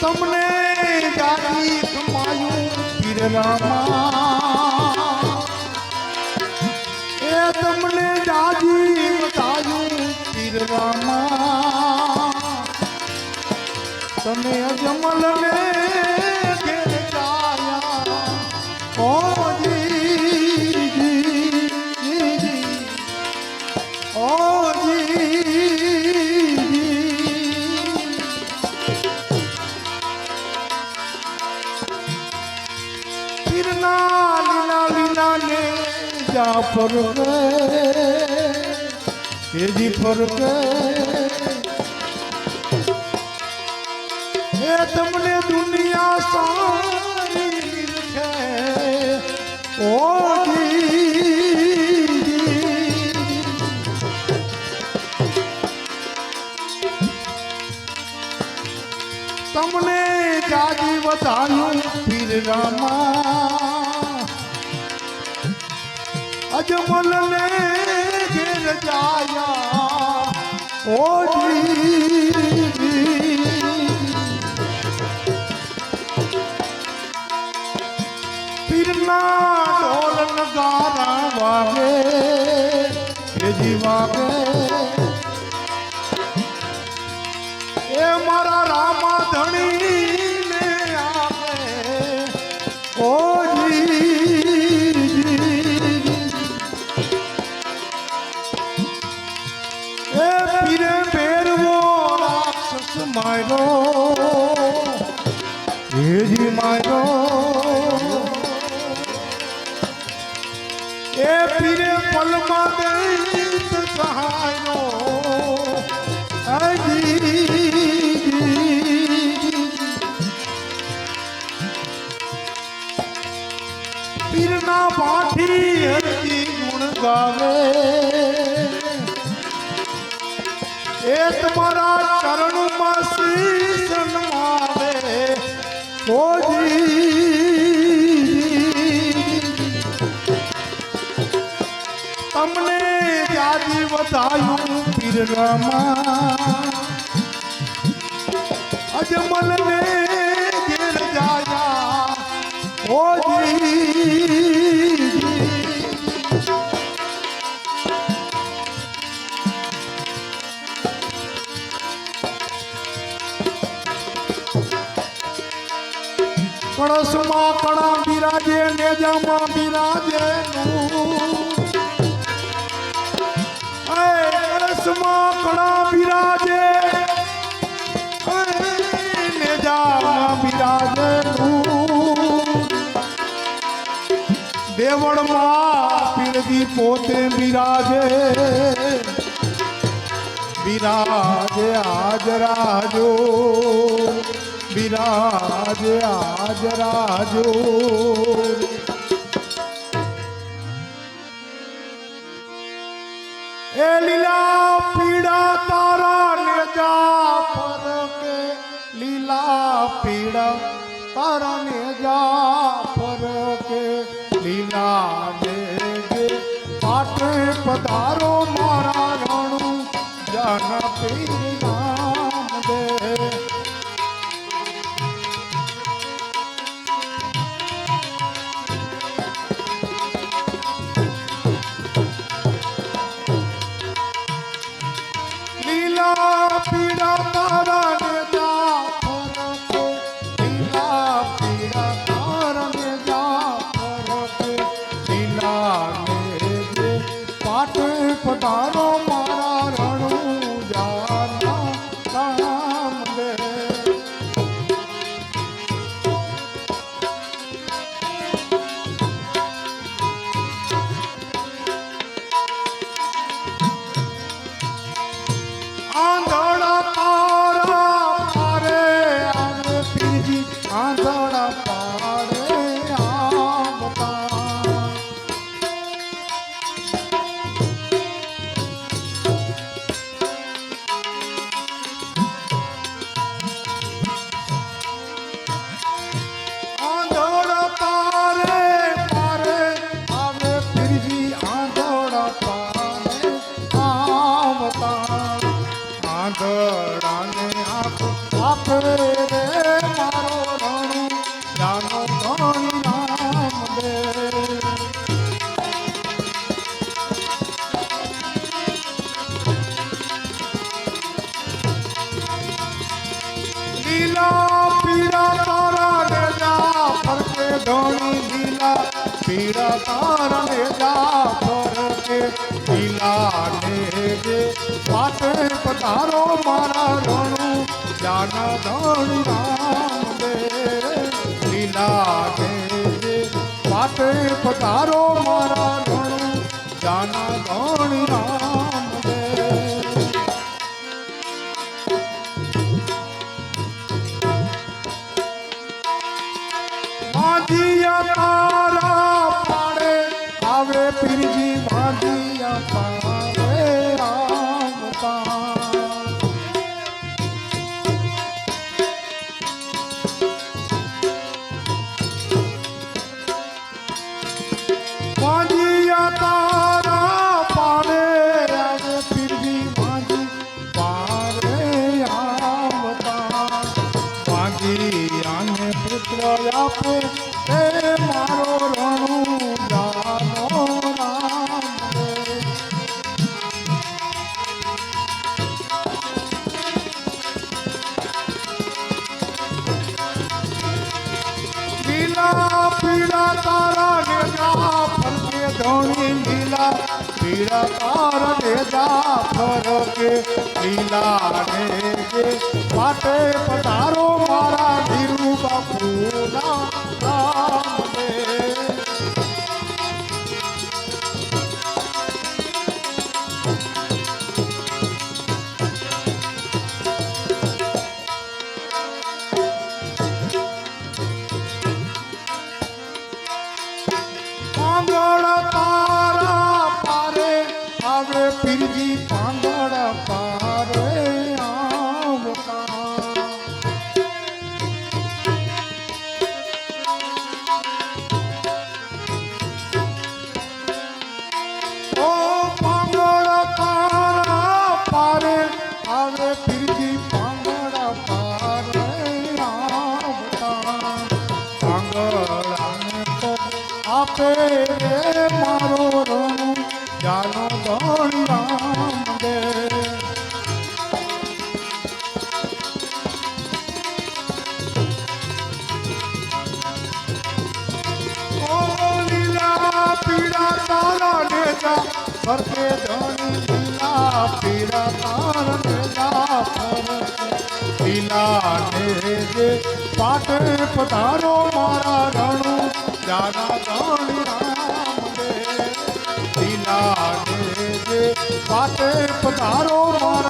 તમને જાજી સમાયું પીર રામા એ તમને જાજી બતાયું પીર રામા તમે અજમલ જા પર કેજી પર એ તમને દુનિયા સારી નિરખે ઓ જી તમને જાજી વધાયું પીર રામા અજમલ ને ઘેર જાયા. ઓ જી પીરના ઢોલ નગારા વાગે કેજી વાગે. એ મારા રામા ધણી એ પીરે પલમાં દૈત સહાયનો. પીરના પાઠી હરજી ગુણ ગાવે. એ તમારા વધાયું પીર રામા અજમલ ને ઘેર જાયા ઓ જી કળશમાં કળા બિરાજે નેજામાં બિરાજે નું કળશમાં કણા બિરાજે. નેજામાં બિરાજે દેવળમાં પીરદી પોતે બિરાજે. બિરાજે હાજરાજો બિરાજે હાજરાજો એ લીલા પીડા તારા નેજા ફરકે, લીલા પીડા તારા નેજા ફરકે, લીલા નેજે પાટે પધારો મારા રણુ જન પીર નામ દે. ગળાને આપ આપે રે મારો રણુ. જાનો ધણી નામ દે લીલા પીરા તારા રે જા ફરકે ધણી લીલા. પીરા તારા રે જા ફરકે લીલા ને જે પાટે તારો મારા રણુ જાન ધણુ રામ રે, લીલા રે પાટે પતારો મારા રણુ જાન ધણ રામ તારા નેજા ફરકે ધોણી લીલા પીળા તાર નેજા ફરકે લીલા ને પાટે પટારો માર মঙ্গল ફરકે ધણીલા પીડા તારલા ફરકે પીલા ને જે પાટે પધારો મારા રણું, જાના ધણી પાટે પધારો મારા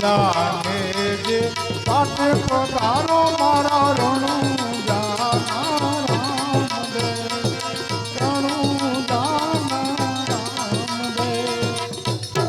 लीला ने जे सन पधार